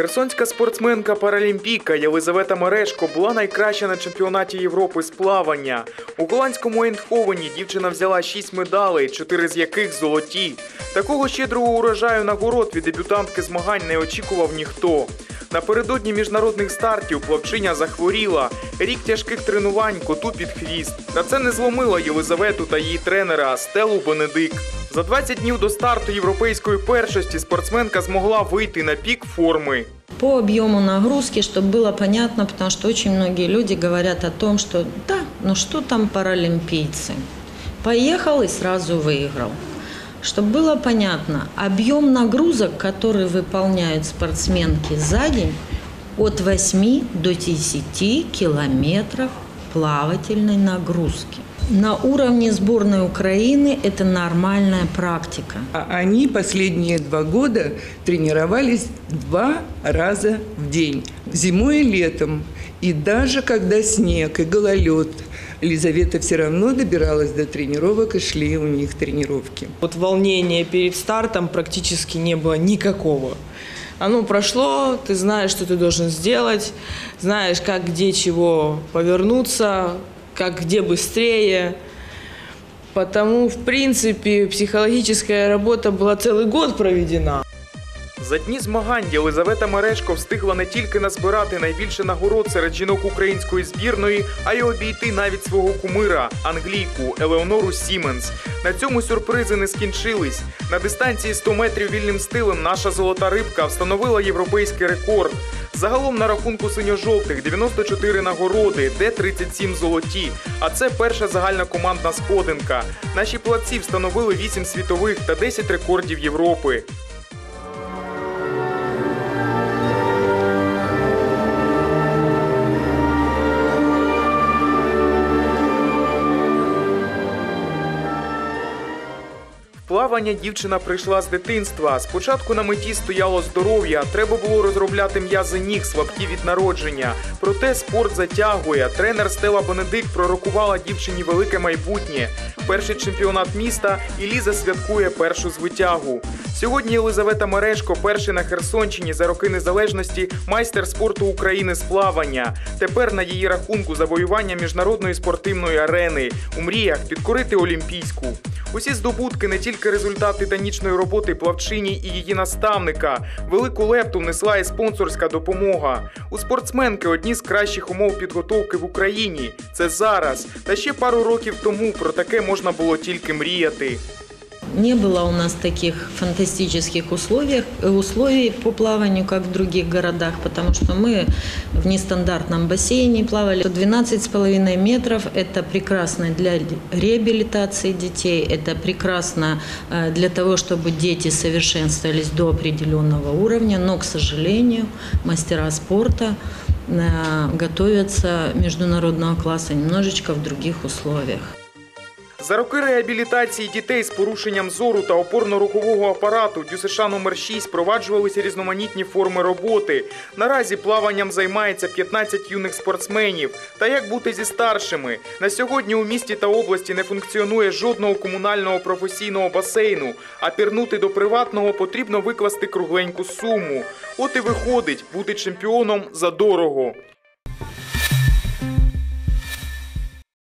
Херсонська спортсменка паралімпійка Єлизавета Мерешко була найкраща на чемпіонаті Європи з плавання. У голландському Ейндховені дівчина взяла 6 медалей, 4 з яких золоті. Такого щедрого урожаю нагород від дебютантки змагань не очікував ніхто. Напередодні міжнародних стартів плавчиня захворіла. Рік тяжких тренувань коту під хвіст. Та це не зломило Єлизавету та її тренера Стелу Бенедик. За 20 днів до старту європейської першості спортсменка змогла вийти на пік форми. По объему нагрузки, чтобы было понятно, потому что очень многие люди говорят о том, что да, ну что там паралимпийцы. Поехал и сразу выиграл. Чтобы было понятно, объем нагрузок, которые выполняют спортсменки за день, от 8 до 10 километров плавательной нагрузки. На уровне сборной Украины это нормальная практика. А Они последние два года тренировались два раза в день, зимой и летом. И даже когда снег и гололед, Елизавета все равно добиралась до тренировок и шли у них тренировки. Вот волнения перед стартом практически не было никакого. Оно прошло, ты знаешь, что ты должен сделать, знаешь, как где чего повернуться, как где быстрее. Потому, в принципе, психологическая работа была целый год проведена. За дні змагань Єлизавета Мерешко встигла не тільки назбирати найбільше нагород серед жінок української збірної, а й обійти навіть свого кумира англійку Елеонору Сіменс. На цьому сюрпризи не скінчились. На дистанції 100 метрів вільним стилем наша золота рибка встановила європейський рекорд. Загалом на рахунку синьо-жовтих 94 нагороди, де 37 золоті. А це перша загальна командна сходинка. Наші плавці встановили 8 світових та 10 рекордів Європи. Плавання дівчина прийшла з дитинства. Спочатку на меті стояло здоров'я, треба було розробляти м'язи ніг, слабкі від народження. Проте спорт затягує. Тренер Стела Бенедикт пророкувала дівчині велике майбутнє. Перший чемпіонат міста і Ліза святкує першу звитягу. Сьогодні Єлизавета Мерешко, перший на Херсонщині за роки незалежності, майстер спорту України з плавання. Тепер на її рахунку завоювання міжнародної спортивної арени. У мріях підкорити Олімпійську. Усі здобутки не тільки результат титанічної роботи плавчині і її наставника. Велику лепту внесла і спонсорська допомога. У спортсменки одні з кращих умов підготовки в Україні. Це зараз. Та ще пару років тому про таке можна було тільки мріяти. Не было у нас таких фантастических условий, условий по плаванию, как в других городах, потому что мы в нестандартном бассейне плавали. 12,5 метров – это прекрасно для реабилитации детей, это прекрасно э, для того, чтобы дети совершенствовались до определенного уровня, но, к сожалению, мастера спорта э, готовятся международного класса немножечко в других условиях. За роки реабілітації дітей з порушенням зору та опорно-рухового апарату ДЮСШ номер 6 впроваджувалися різноманітні форми роботи. Наразі плаванням займається 15 юних спортсменів. Та як бути зі старшими? На сьогодні у місті та області не функціонує жодного комунального професійного басейну, а пірнути до приватного потрібно викласти кругленьку суму. От і виходить бути чемпіоном за дорого.